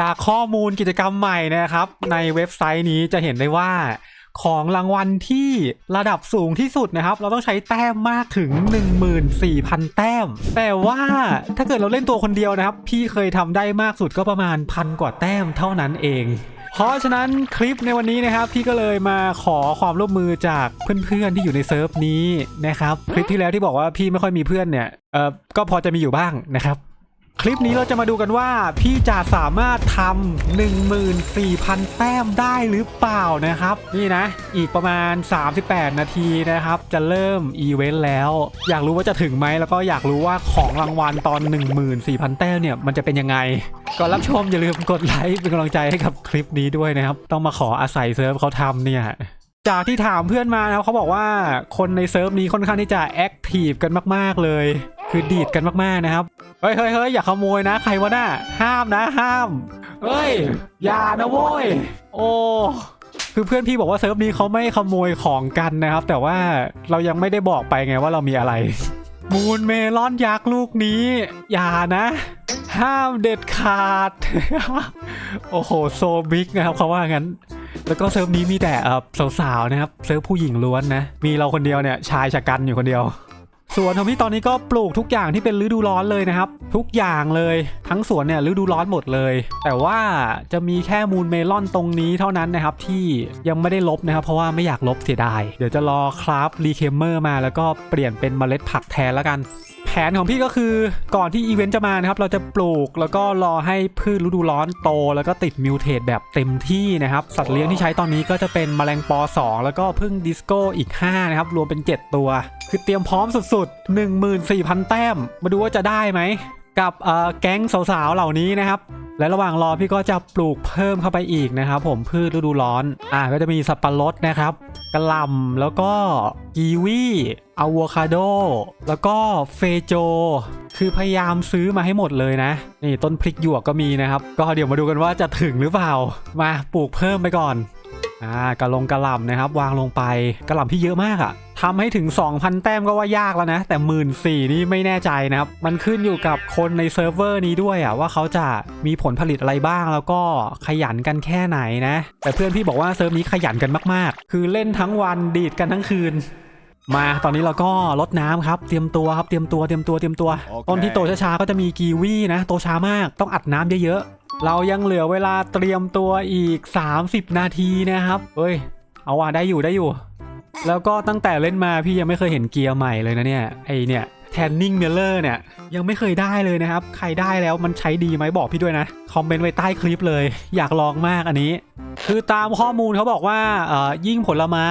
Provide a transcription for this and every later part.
จากข้อมูลกิจกรรมใหม่นะครับ ในเว็บไซต์นี้จะเห็นได้ว่าของรางวัลที่ระดับสูงที่สุดนะครับ เราต้องใช้แต้มมากถึง 14,000 แต้ม แต่ว่าถ้าเกิดเราเล่นตัวคนเดียวนะครับ พี่เคยทำได้มากสุดก็ประมาณพันกว่าแต้มเท่านั้นเองเพราะฉะนั้นคลิปในวันนี้นะครับพี่ก็เลยมาขอความร่วมมือจากเพื่อนๆที่อยู่ในเซิร์ฟนี้นะครับ คลิปที่แล้วที่บอกว่าพี่ไม่ค่อยมีเพื่อนเนี่ยเออก็พอจะมีอยู่บ้างนะครับ คลิปนี้เราจะมาดูกันว่าพี่จะสามารถทำ14,000 แต้มได้หรือเปล่านะครับ นี่นะ อีกประมาณ 38 นาทีนะครับ จะเริ่มอีเวนต์แล้ว อยากรู้ว่าจะถึงไหมแล้วก็อยากรู้ว่าของรางวัลตอน 14,000 แต้มเนี่ย มันจะเป็นยังไง ก่อนรับชมอย่าลืมกดไลค์เป็นกำลังใจให้กับคลิปนี้ด้วยนะครับ ต้องมาขออาศัยเซิร์ฟเขาทำเนี่ยจากที่ถามเพื่อนมานะครับเขาบอกว่าคนในเซิร์ฟนี้ค่อนข้างที่จะแอคทีฟกันมาก ๆเลย คือดีดกันมากๆนะครับ เฮ้ยเฮ้ยเฮ้ยอย่าขโมยนะ ใครวะน่ะห้ามนะห้าม เฮ้ย อย่านะโว้ย โอ้คือเพื่อนพี่บอกว่าเซิร์ฟนี้เขาไม่ขโมยของกันนะครับ แต่ว่าเรายังไม่ได้บอกไปไงว่าเรามีอะไร มูนเมลอนยักษ์ลูกนี้ อย่านะ ห้ามเด็ดขาด โอ้โหโซบิ๊กนะครับเขาว่างั้น แล้วก็เซิร์ฟนี้มีแต่เอ่อสาวๆนะครับเซิร์ฟผู้หญิงล้วนนะ มีเราคนเดียวเนี่ยชายชะกันอยู่คนเดียว สวนของพี่ตอนนี้ก็ปลูกทุกอย่างที่เป็นฤดูร้อนเลยนะครับ ทุกอย่างเลยทั้งสวนเนี่ยฤดูร้อนหมดเลย แต่ว่าจะมีแค่มูลเมลอนตรงนี้เท่านั้นนะครับ ที่ยังไม่ได้ลบนะครับ เพราะว่าไม่อยากลบเสียดาย เดี๋ยวจะรอคราฟรีเคมเมอร์มาแล้วก็เปลี่ยนเป็นเมล็ดผักแทนแล้วกัน แผนของพี่ก็คือก่อนที่อีเวนต์จะมานะครับ เราจะปลูกแล้วก็รอให้พืชฤดูร้อนโต แล้วก็ติดมิวเทตแบบเต็มที่นะครับ สัตว์เลี้ยงที่ใช้ตอนนี้ก็จะเป็นแมลงปอ 2 แล้วก็พึ่งดิสโก้อีก 5 นะครับ รวมเป็น 7 ตัว คือเตรียมพร้อมสุดๆ 14,000 แต้ม มาดูว่าจะได้ไหม กับเออแก๊งสาวๆเหล่านี้นะครับและระหว่างรอพี่ก็จะปลูกเพิ่มเข้าไปอีกนะครับ ผมพืชฤดูร้อน อ่าก็จะมีสับปะรดนะครับ กระหล่ำแล้วก็กีวีอะโวคาโด แล้วก็เฟโจ คือพยายามซื้อมาให้หมดเลยนะ นี่ต้นพริกหยวกก็มีนะครับ ก็เดี๋ยวมาดูกันว่าจะถึงหรือเปล่า มาปลูกเพิ่มไปก่อน อ่ากระลงกระหล่ำนะครับ วางลงไปกระหล่ำที่เยอะมากอะ ทำให้ถึง 2,000 แต้มก็ว่ายากแล้วนะ แต่1 4ื่นนี่ไม่แน่ใจนะครับ มันขึ้นอยู่กับคนในเซิร์ฟเวอร์นี้ด้วยอะว่าเขาจะมีผลผลิตอะไรบ้างแล้วก็ขยันกันแค่ไหนนะ แต่เพื่อนพี่บอกว่าเซิร์ฟนี้ขยันกันมากๆ คือเล่นทั้งวันดีดกันทั้งคืนมาตอนนี้เราก็ลดน้ำครับ เตรียมตัวครับ เตรียมตัว เตรียมตัว เตรียมตัวโอเคต้นที่โตช้าๆ ก็จะมีกีวีนะ โตช้ามาก ต้องอัดน้ำเยอะๆ เรายังเหลือเวลาเตรียมตัวอีก 30 นาทีนะครับ เฮ้ย เอาว่าได้อยู่ ได้อยู่ แล้วก็ตั้งแต่เล่นมาพี่ยังไม่เคยเห็นเกียร์ใหม่เลยนะเนี่ยไอเนี่ยแทนนิ่งเมลเลอร์เนี่ยยังไม่เคยได้เลยนะครับ ใครได้แล้วมันใช้ดีไหมบอกพี่ด้วยนะ คอมเมนต์ไว้ใต้คลิปเลย อยากลองมากอันนี้ คือตามข้อมูลเขาบอกว่าเอ่อยิ่งผลไม้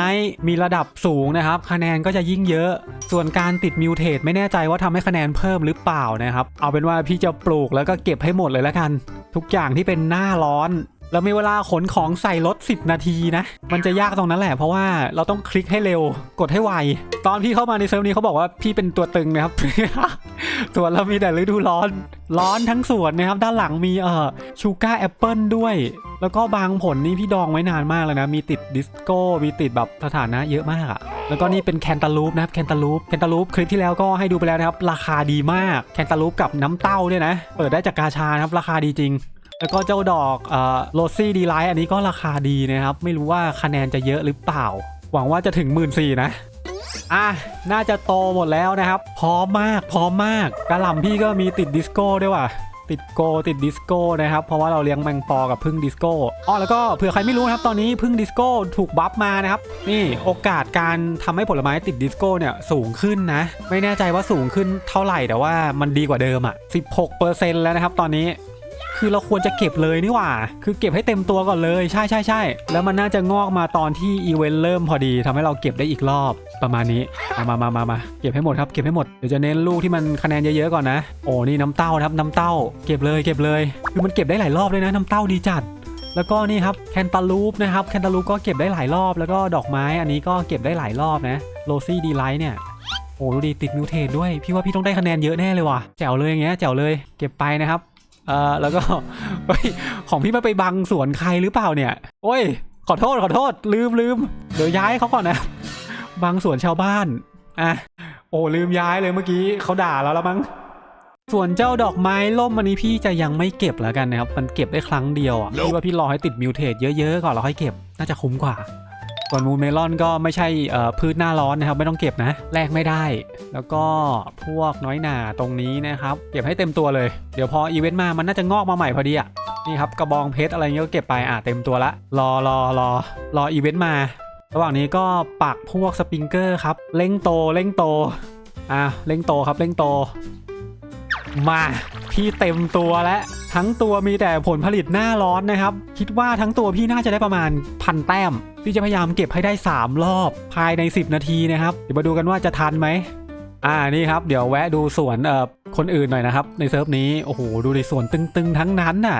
มีระดับสูงนะครับ คะแนนก็จะยิ่งเยอะ ส่วนการติดมิวเทตไม่แน่ใจว่าทำให้คะแนนเพิ่มหรือเปล่านะครับ เอาเป็นว่าพี่จะปลูกแล้วก็เก็บให้หมดเลยแล้วกัน ทุกอย่างที่เป็นหน้าร้อน เรามีเวลาขนของใส่รถ 10 นาทีนะ มันจะยากตรงนั้นแหละเพราะว่าเราต้องคลิกให้เร็วกดให้ไว ตอนพี่เข้ามาในเซิร์ฟนี้เขาบอกว่าพี่เป็นตัวตึงนะครับส่วนเรามีแต่ฤดูร้อน ร้อนทั้งสวนนะครับ ด้านหลังมีเอ่อชูการ์แอปเปิลด้วย แล้วก็บางผลนี่พี่ดองไว้นานมากเลยนะ มีติดดิสโก้ มีติดแบบสถานะเยอะมากอะแล้วก็นี่เป็นแคนตาลูปนะครับแคนตาลูปแคนตาลูปคลิปที่แล้วก็ให้ดูไปแล้วนะครับ ราคาดีมากแคนตาลูปกับน้ำเต้าเนี่ยนะ เปิดได้จากกาชานะครับราคาดีจริง แล้วก็เจ้าดอกโรซี่ดีไลท์อันนี้ก็ราคาดีนะครับ ไม่รู้ว่าคะแนนจะเยอะหรือเปล่า หวังว่าจะถึง 1 4ื่นนะ อะ น่าจะโตหมดแล้วนะครับ พร้อมมาก พร้อมมากกระหล่ำพี่ก็มีติดดิสโก้ด้วยว่ะติดโกติดดิสโก้นะครับ เพราะว่าเราเลี้ยงแมงปอกับพึ่งดิสโก้อ๋อแล้วก็เผื่อใครไม่รู้นะครับ ตอนนี้พึ่งดิสโก้ถูกบัฟมานะครับ นี่โอกาสการทำให้ผลไม้ติดดิสโก้เนี่ยสูงขึ้นนะ ไม่แน่ใจว่าสูงขึ้นเท่าไหร่แต่ว่ามันดีกว่าเดิมอะ 16%แล้วนะครับตอนนี้ คือเราควรจะเก็บเลยนี่หว่า คือเก็บให้เต็มตัวก่อนเลยใช่ใช่ใช่แล้วมันน่าจะงอกมาตอนที่อีเวนต์เริ่มพอดีทำให้เราเก็บได้อีกรอบประมาณนี้มามามามามาเก็บให้หมดครับเก็บให้หมดเดี๋ยวจะเน้นลูกที่มันคะแนนเยอะๆก่อนนะ โอ้นี่น้ำเต้านะครับน้ำเต้า เก็บเลยเก็บเลย คือมันเก็บได้หลายรอบเลยนะน้ำเต้าดีจัดแล้วก็นี่ครับแคนตาลูปนะครับแคนตาลูปก็เก็บได้หลายรอบ แล้วก็ดอกไม้อันนี้ก็เก็บได้หลายรอบนะโรซี่ดีไลท์เนี่ยโอ้ดูดิติดมิวเทสด้วย พี่ว่าพี่ต้องได้คะแนนเยอะแน่เลยว่ะแจ๋วเลยอย่างเงี้ยแจ๋วเลย เก็บไปนะครับ อ่อแล้วก็เฮ้ยของพี่มาไปบังสวนใครหรือเปล่าเนี่ย โอ้ย ขอโทษขอโทษ ลืมลืมเดี๋ยวย้ายเขาก่อนนะบังสวนชาวบ้านอะโอ้ลืมย้ายเลยเมื่อกี้เขาด่าเราแล้วมั้งส่วนเจ้าดอกไม้ล่มอันนี้พี่จะยังไม่เก็บแล้วกันนะครับ มันเก็บได้ครั้งเดียวอะ Nope พี่ว่าพี่รอให้ติดมิวเทสเยอะๆก่อนแล้วค่อยเก็บ น่าจะคุ้มกว่า ส่วนมูเมลอนก็ไม่ใช่พืชหน้าร้อนนะครับ ไม่ต้องเก็บนะแลกไม่ได้ แล้วก็พวกน้อยหนาตรงนี้นะครับ เก็บให้เต็มตัวเลย เดี๋ยวพออีเวนต์มามันน่าจะงอกมาใหม่พอดีอะนี่ครับกระบองเพชรอะไรเงี้ยก็เก็บไปอะเต็มตัวละ รอรอรอรออีเวนต์มา ระหว่างนี้ก็ปักพวกสปริงเกอร์ครับเร่งโตเร่งโตอะเร่งโตครับเร่งโต มาพี่เต็มตัวแล้ว ทั้งตัวมีแต่ผลผลิตหน้าร้อนนะครับ คิดว่าทั้งตัวพี่น่าจะได้ประมาณพันแต้ม พี่จะพยายามเก็บให้ได้ 3 รอบภายใน 10 นาทีนะครับ เดี๋ยวมาดูกันว่าจะทันไหมอ่านี่ครับ เดี๋ยวแวะดูสวนเอ่อคนอื่นหน่อยนะครับ ในเซิร์ฟนี้โอ้โหดูในสวนตึงๆ ทั้งนั้นน่ะ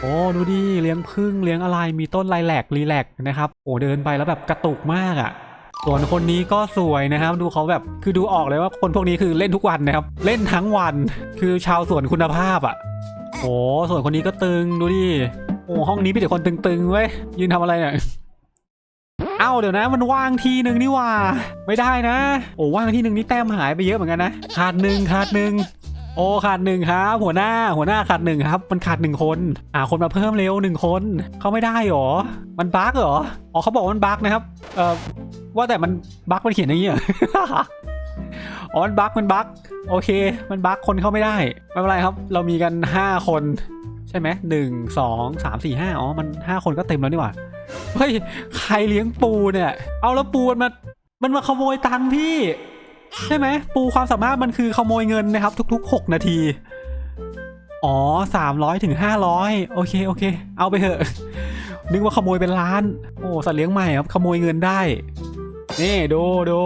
โอ้ดูดิเลี้ยงพึ่งเลี้ยงอะไรมีต้นไลแลกรีแลกนะครับโอ้เดินไปแล้วแบบกระตุกมากอะ่ะส่วนคนนี้ก็สวยนะครับ ดูเขาแบบคือดูออกเลยว่าคนพวกนี้คือเล่นทุกวันนะครับ เล่นทั้งวันคือชาวสวนคุณภาพอะ่ะ โอ้ส่วนคนนี้ก็ตึงดูดิโอ้ห้องนี้มีแต่คนตึงๆเว้ยยืนทำอะไรเนี่ยเอ้าเดี๋ยวนะมันว่างทีหนึ่งนี่ว่า ไม่ได้นะ โอ้ว่างที่หนึ่งนี่แต้มหายไปเยอะเหมือนกันนะขาดหนึ่งขาดหนึ่งโอ้ขาดหนึ่งครับ หัวหน้าหัวหน้าขาดหนึ่งครับ มันขาดหนึ่งคนอ่าคนมาเพิ่มเร็วหนึ่งคนเขาไม่ได้หรอ มันบั๊กเหรออ๋อเขาบอกว่ามันบั๊กนะครับเอ่อว่าแต่มันบั๊กมันเขียนอย่างนี้เหรอ อ๋อมันบั๊กมันบั๊กโอเค มันบั๊กคนเข้าไม่ได้ไม่เป็นไรครับ เรามีกัน 5 คน ใช่ไหมหนึ่งสองสามสี่ห้าอ๋อมัน 5 คนก็เต็มแล้วนี่หว่าเฮ้ยใครเลี้ยงปูเนี่ย เอาแล้วปูมันมามันมาขโมยตังค์พี่ ใช่ไหมปูความสามารถมันคือขโมยเงินนะครับ ทุก ๆ 6 นาที อ๋อ300ถึง500โอเคโอเค เอาไปเถอะนึกว่าขโมยเป็นล้าน โอ้สัตว์เลี้ยงใหม่ครับขโมยเงินได้ นี่ดูดู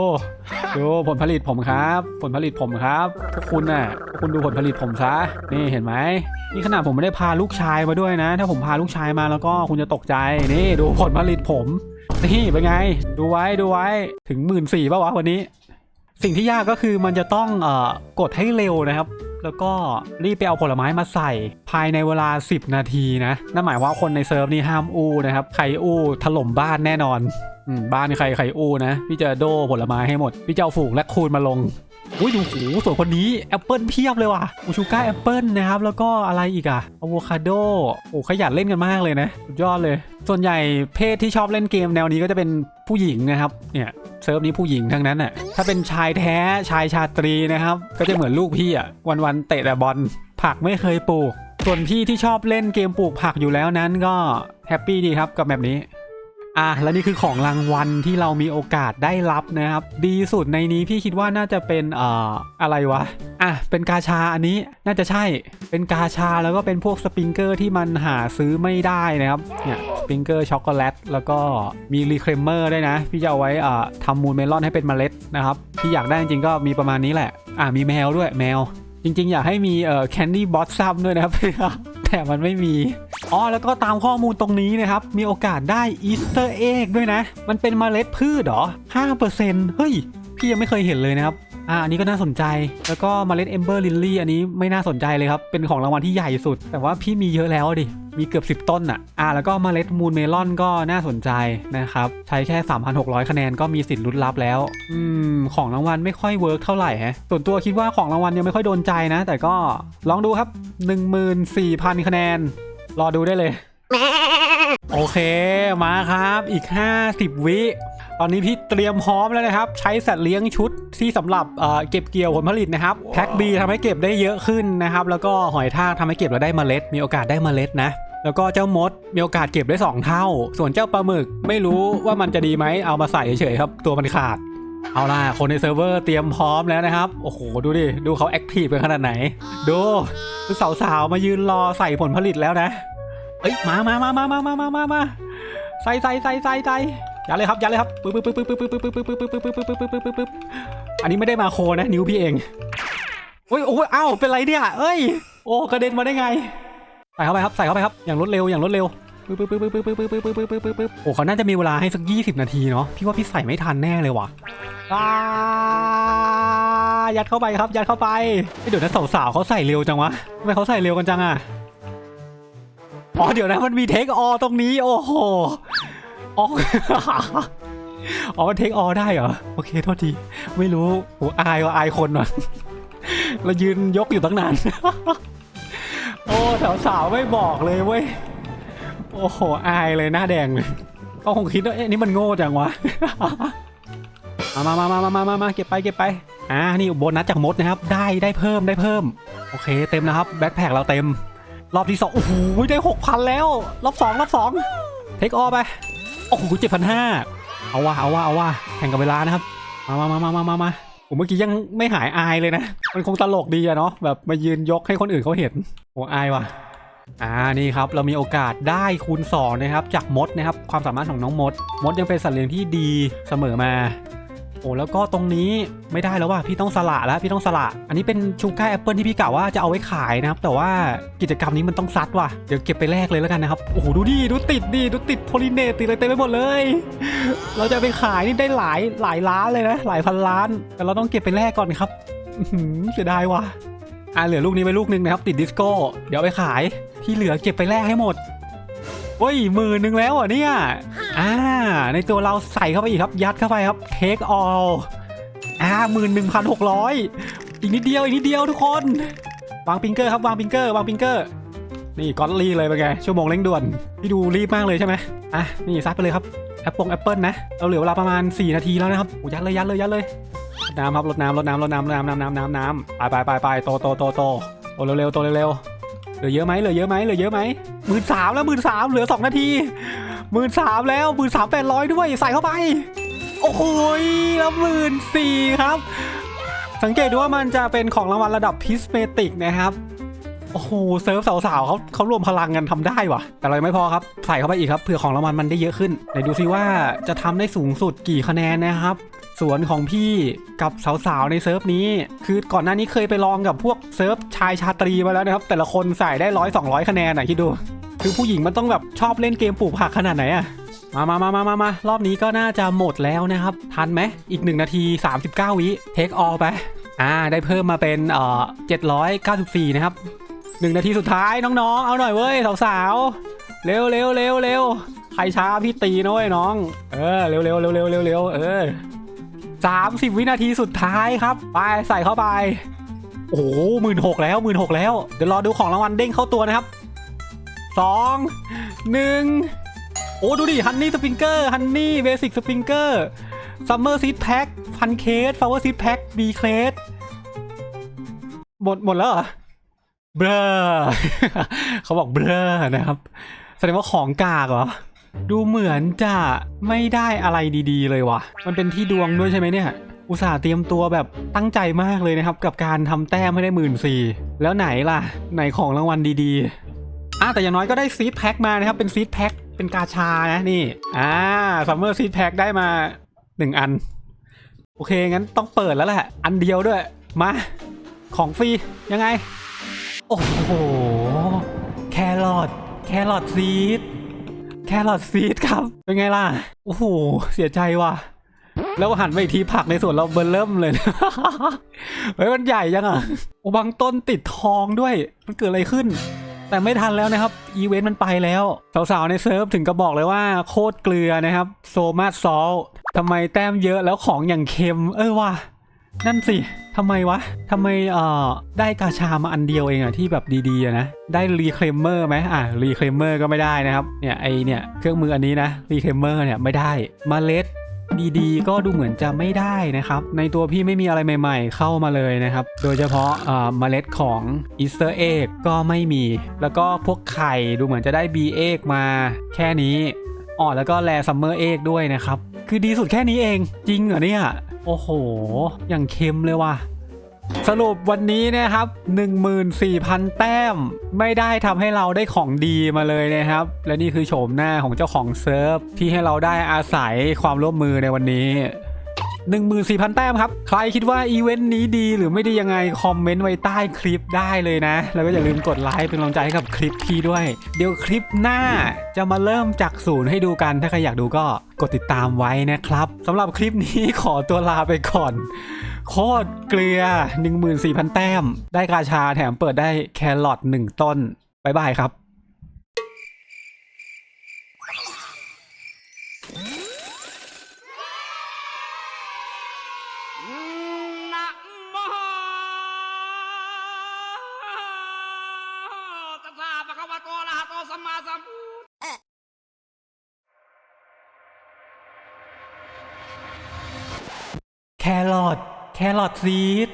ดูผลผลิตผมครับ ผลผลิตผมครับพวกคุณน่ะพวกคุณดูผลผลิตผมซะนี่เห็นไหมนี่ขนาดผมไม่ได้พาลูกชายมาด้วยนะ ถ้าผมพาลูกชายมาแล้วก็คุณจะตกใจนี่ดูผลผลิตผม นี่เป็นไง ดูไว้ดูไว้ถึงหมื่นสี่ป่าวะวันนี้ สิ่งที่ยากก็คือมันจะต้องเอ่อกดให้เร็วนะครับแล้วก็รีบไปเอาผลไม้มาใส่ ภายในเวลา 10 นาทีนะ นั่นหมายว่าคนในเซิร์ฟนี่ห้ามอู้นะครับ ใครอู้ถล่มบ้านแน่นอน อืมบ้านใครใครอู้นะ พี่จะโดผลไม้ให้หมด พี่จะเอาฝูงและคูณมาลงอุ้ยดูหูส่วนคนนี้แอปเปิลเพียบเลยว่ะอูชูก้าแอปเปิลนะครับ แล้วก็อะไรอีกอะอะโวคาโดโอ้ขยันเล่นกันมากเลยนะสุดยอดเลย ส่วนใหญ่เพศที่ชอบเล่นเกมแนวนี้ก็จะเป็นผู้หญิงนะครับเนี่ยเซิร์ฟนี้ผู้หญิงทั้งนั้นน่ะถ้าเป็นชายแท้ชายชาตรีนะครับ ก็จะเหมือนลูกพี่อะวันๆเตะแต่บอลผักไม่เคยปลูก ส่วนพี่ที่ชอบเล่นเกมปลูกผักอยู่แล้วนั้นก็แฮปปี้ดีครับกับแบบนี้ อะและนี่คือของรางวัลที่เรามีโอกาสได้รับนะครับ ดีสุดในนี้พี่คิดว่าน่าจะเป็นเอ่ออะไรวะอะเป็นกาชาอันนี้น่าจะใช่เป็นกาชาแล้วก็เป็นพวกสปริงเกอร์ที่มันหาซื้อไม่ได้นะครับเนี่ยสปริงเกอร์ช็อกโกแลตแล้วก็มีรีเครมเมอร์ด้วยนะ พี่จะเอาไว้อ่าทำมูลเมลอนให้เป็นเมล็ดนะครับที่อยากได้จริงๆก็มีประมาณนี้แหละอะมีแมวด้วยแมว จริง ๆ อยากให้มีเอ่อแคนดี้บอสซัมด้วยนะครับแต่มันไม่มี อ๋อแล้วก็ตามข้อมูลตรงนี้นะครับ มีโอกาสได้อีสเตอร์เอ็กด้วยนะ มันเป็นเมล็ดพืชเหรอ5%เปอร์เซ็นต์เฮ้ย พี่ยังไม่เคยเห็นเลยนะครับอ่าอันนี้ก็น่าสนใจ แล้วก็เมล็ดเอมเบอร์ลิลลี่อันนี้ไม่น่าสนใจเลยครับ เป็นของรางวัลที่ใหญ่สุด แต่ว่าพี่มีเยอะแล้วดิ มีเกือบ 10 ต้นอะ อ่า แล้วก็เมล็ดมูนเมลอนก็น่าสนใจนะครับ ใช้แค่ 3,600 คะแนนก็มีสิทธิ์ลุ้นรับแล้ว อืม ของรางวัลไม่ค่อยเวิร์กเท่าไหร่ฮะ ส่วนตัวคิดว่าของรางวัลยังไม่ค่อยโดนใจนะ แต่ก็ลองดูครับ 14,000 คะแนน รอดูได้เลย โอเคมาครับอีก 50 วิตอนนี้พี่เตรียมพร้อมแล้วนะครับ ใช้สัตว์เลี้ยงชุดที่สำหรับเอ่อเก็บเกี่ยวผลผลิตนะครับแพ็คบีทำให้เก็บได้เยอะขึ้นนะครับ แล้วก็หอยทากทำให้เก็บแล้วได้เมล็ด มีโอกาสได้เมล็ดนะแล้วก็เจ้ามดมีโอกาสเก็บได้ 2 เท่า ส่วนเจ้าปลาหมึกไม่รู้ว่ามันจะดีไหมเอามาใส่เฉยๆครับ ตัวมันขาด เอาล่ะ คนในเซิร์ฟเวอร์เตรียมพร้อมแล้วนะครับ โอ้โห ดูดิ ดูเขาแอคทีฟกันขนาดไหนดูดูสาวๆ มายืนรอใส่ผลผลิตแล้วนะ เอ้ย มามามามามามามามามาใส่ใส่ใส่ใส่ใส่ยัดเลยครับยัดเลยครับปึ๊บปึ๊บปึ๊บปึ๊บปึ๊บปึ๊บปึ๊บปึ๊บปึ๊บปึ๊บปึ๊บปึ๊บปึ๊บปึ๊บปึ๊บอันนี้ไม่ได้มาโคนะ นิ้วพี่เองโอ้ยโอ้ยอ้าวเป็นไรเนี่ยเอ้ย โอ้กระเด็นมาได้ไง ใส่เข้าไปครับ ใส่เข้าไปครับ อย่างรวดเร็ว อย่างรวดเร็ว ปึ๊บปึ๊บปึ๊บปึ๊บปึ๊บปึ๊บปึ๊บปึ๊บปึ๊บปึ๊บปึ๊บโอ้เขาน่าจะมีเวลาให้สัก 20 นาทีเนาะพี่ว่าพี่ใส่ไม่ทันแน่เลยว่ะยัดเข้าไปครับ ยัดเข้าไปเดี๋ยวนะสาวๆเขาใส่เร็วจังวะทำไมเขาใส่เร็วกันจังอะอ๋อเดี๋ยวนะมันมีเทคออตรงนี้โอ้โหอ๋ออ๋อมันเทคออได้เหรอโอเคโทษทีไม่รู้โอ้อายว่ะอายคนว่ะเรายืนยกอยู่ตั้งนานโอ้สาวๆไม่บอกเลยเว้ย โอ้โห อายเลยหน้าแดงเลยก็คงคิดว่าเอ๊ะนี่มันโง่จังวะ มามามามามามามาเก็บไปเก็บไป อ่า นี่โบนัสจากมดนะครับ ได้ได้เพิ่มได้เพิ่ม โอเค เต็มนะครับ แบ็คแพคเราเต็ม รอบที่สองโอ้โห ได้หกพันแล้ว รอบสองรอบสองเทคออฟไป โอ้โหเจ็ดพันห้าเอาว่าเอาว่าเอาว่าแข่งกับเวลานะครับ มามามามามามามาผมเมื่อกี้ยังไม่หายอายเลยนะ มันคงตลกดีอะเนาะ แบบมายืนยกให้คนอื่นเขาเห็น โอ้อายว่ะ อ่านี่ครับเรามีโอกาสได้คูณ2นะครับจากมดนะครับความสามารถของน้องมด มดยังเป็นสัตว์เลี้ยงที่ดีเสมอมา โอ้แล้วก็ตรงนี้ไม่ได้แล้วว่ะพี่ต้องสละแล้วพี่ต้องสละ อันนี้เป็นชูกาแอปเปิลที่พี่กะว่าจะเอาไว้ขายนะครับ แต่ว่ากิจกรรมนี้มันต้องซัดว่ะเดี๋ยวเก็บไปแลกเลยแล้วกันนะครับโอ้โหดูดิดูติดดิดูติดโพลิเนตติดอะไรเต็มไปหมดเลย เราจะไปขายนี่ได้หลายหลายล้านเลยนะหลายพันล้าน แต่เราต้องเก็บไปแลกก่อนครับเสียดายว่ะ อ่าเหลือลูกนี้ไปลูกนึงนะครับ ติดดิสโก้ เดี๋ยวไปขายที่เหลือเก็บไปแลกให้หมดเฮ้ยหมื่นหนึ่งแล้วอะเนี่ยอ่า ในตัวเราใส่เข้าไปอีกครับ ยัดเข้าไปครับ take all อ่าหมื่นหนึ่งพันหกร้อยอีกนิดเดียวอีกนิดเดียวทุกคน วางปิงเกอร์ครับวางปิงเกอร์วางปิงเกอร์ นี่ก้อนรีเลยเป็นไงชั่วโมงเร่งด่วน พี่ดูรีบมากเลยใช่ไหมอะนี่ซัดไปเลยครับ แอปปงแอปเปิลนะ เราเหลือเวลาประมาณ 4 นาทีแล้วนะครับโอ้ยัดเลยยัดเลยยัดเลยน้ำครับรดน้ำรดน้ำรดน้ำน้ำน้ำน้ำน้ำน้ำไปไปไปไปโตโตโตโตโตเร็วเร็วโตเร็วเร็วเหลือเยอะไหมเหลือเยอะไหมเหลือเยอะไหมหมื่นสามแล้วหมื่นสามเหลือสองนาทีหมื่นสามแล้วหมื่นสามแปดร้อยด้วยใส่เข้าไป โอ้โหแล้วหมื่นสี่ครับ สังเกตดูว่ามันจะเป็นของรางวัลระดับพิสเมติกนะครับ โอ้โหเซิร์ฟสาวๆเขาเขารวมพลังกันทำได้ว่ะแต่เรายังไม่พอครับ ใส่เข้าไปอีกครับเผื่อของรางวัลมันได้เยอะขึ้นไหนดูซิว่าจะทำได้สูงสุดกี่คะแนนนะครับสวนของพี่กับสาวๆในเซิร์ฟนี้ คือก่อนหน้านี้เคยไปลองกับพวกเซิร์ฟชายชาตรีมาแล้วนะครับ แต่ละคนใส่ได้ร้อยสองร้อยคะแนนอะคิดดู คือผู้หญิงมันต้องแบบชอบเล่นเกมปลูกผักขนาดไหนอะมามามามามามารอบนี้ก็น่าจะหมดแล้วนะครับ ทันไหมอีก 1 นาที 39 วิเทคออลไป อ่า ได้เพิ่มมาเป็นเอ่อ794 นะครับ 1นาทีสุดท้ายน้องๆ เอาหน่อยเว้ยสาวๆ เร็วเร็วเร็วเร็วใครช้าพี่ตีนะเว้ยน้อง เออเร็วเร็วเร็วเร็วเร็วเร็วเออ30วินาทีสุดท้ายครับ ไปใส่เข้าไป โอ้โหหมื่นหกแล้วหมื่นหกแล้ว เดี๋ยวรอดูของรางวัลเด้งเข้าตัวนะครับสองหนึ่งโอ้ดูดิฮันนี่สปริงเกอร์ฮันนี่เบสิกสปริงเกอร์ซัมเมอร์ซีดแพ็คฟันเคสฟลาวเวอร์ซีดแพ็คบีเคสหมดหมดแล้วเหรอ เบลอเขาบอกเบลอนะครับ แสดงว่าของกากเหรอ ดูเหมือนจะไม่ได้อะไรดีๆ เลยว่ะ มันเป็นที่ดวงด้วยใช่ไหมเนี่ย อุตส่าห์เตรียมตัวแบบตั้งใจมากเลยนะครับ กับการทำแต้มให้ได้หมื่นสี่แล้วไหนล่ะ ไหนของรางวัลดีๆอะแต่อย่างน้อยก็ได้ซีดแพ็คมานะครับ เป็นซีดแพ็คเป็นกาชานะนี่อ่าซัมเมอร์ซีดแพ็คได้มาหนึ่งอัน โอเคงั้นต้องเปิดแล้วแหละอันเดียวด้วยมาของฟรียังไง โอ้โห แครอทแครอทซีดแครอทซีดครับ เป็นไงล่ะ โอ้โห เสียใจว่ะ แล้วหันไปอีกทีผักในสวนเราเบอร์เริ่มเลย เฮ้ย มันใหญ่ยังอะโอ้บางต้นติดทองด้วย มันเกิดอะไรขึ้น แต่ไม่ทันแล้วนะครับ อีเวนต์มันไปแล้ว สาวๆ ในเซิร์ฟถึงก็บอกเลยว่าโคตรเกลือนะครับ โซมาซอลทำไมแต้มเยอะแล้วของอย่างเค็ม เออว่ะ นั่นสิทำไมวะทำไมเอ่อได้กาชามาอันเดียวเองอะที่แบบดีๆนะได้รีเคลมเมอร์ไหมอะรีเคลมเมอร์ก็ไม่ได้นะครับเนี่ยไอเนี่ยเครื่องมืออันนี้นะรีเคลมเมอร์เนี่ยไม่ได้มาเล็ดดีๆ ก็ดูเหมือนจะไม่ได้นะครับ ในตัวพี่ไม่มีอะไรใหม่ๆ เข้ามาเลยนะครับ โดยเฉพาะเอ่อเมล็ดของอีสเตอร์เอ็กก็ไม่มี แล้วก็พวกไข่ดูเหมือนจะได้ B เอกมาแค่นี้ อ๋อแล้วก็แลซัมเมอร์เอกด้วยนะครับ คือดีสุดแค่นี้เอง จริงเหรอเนี่ย โอ้โห อย่างเค็มเลยว่ะ สรุปวันนี้นะครับ 14,000 แต้ม ไม่ได้ทำให้เราได้ของดีมาเลยนะครับ และนี่คือโฉมหน้าของเจ้าของเซิร์ฟที่ให้เราได้อาศัยความร่วมมือในวันนี้ 14,000 แต้มครับ ใครคิดว่าอีเวนต์นี้ดีหรือไม่ดียังไง คอมเมนต์ไว้ใต้คลิปได้เลยนะ แล้วก็อย่าลืมกดไลค์เป็นกำลังใจให้กับคลิปพี่ด้วย เดี๋ยวคลิปหน้าจะมาเริ่มจากศูนย์ให้ดูกัน ถ้าใครอยากดูก็กดติดตามไว้นะครับสำหรับคลิปนี้ขอตัวลาไปก่อน โคตรเกลือ 14,000 แต้ม ได้กาชาแถมเปิดได้แครอท1ต้นบายบายครับ รอทซีด